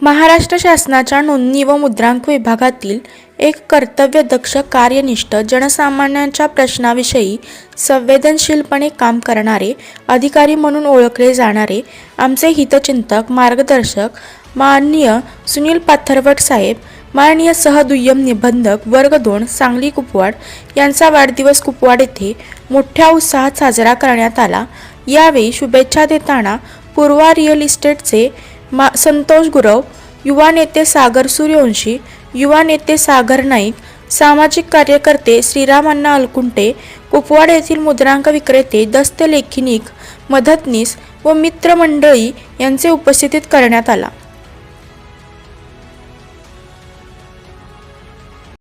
महाराष्ट्र शासनाच्या नोंदणी व मुद्रांक विभागातील एक कर्तव्यदक्ष कार्यनिष्ठ जनसामान्यांच्या प्रश्नाविषयी संवेदनशीलपणे काम करणारे अधिकारी म्हणून ओळखले जाणारे आमचे हितचिंतक मार्गदर्शक माननीय सुनील पाथरवट साहेब माननीय सहदुय्यम निबंधक वर्ग दोन सांगली कुपवाड यांचा वाढदिवस कुपवाड येथे मोठ्या उत्साहात साजरा करण्यात आला. यावेळी शुभेच्छा देताना पूर्वा रिअल इस्टेटचे मा संतोष गुरव युवा नेते सागर सूर्यवंशी युवा नेते सागर नाईक सामाजिक कार्यकर्ते श्रीरामांना अलकुंटे कुपवाड येथील मुद्रांक विक्रेते दस्तलेखिनिक मदतनीस व मित्रमंडळी यांचे उपस्थितीत करण्यात आला.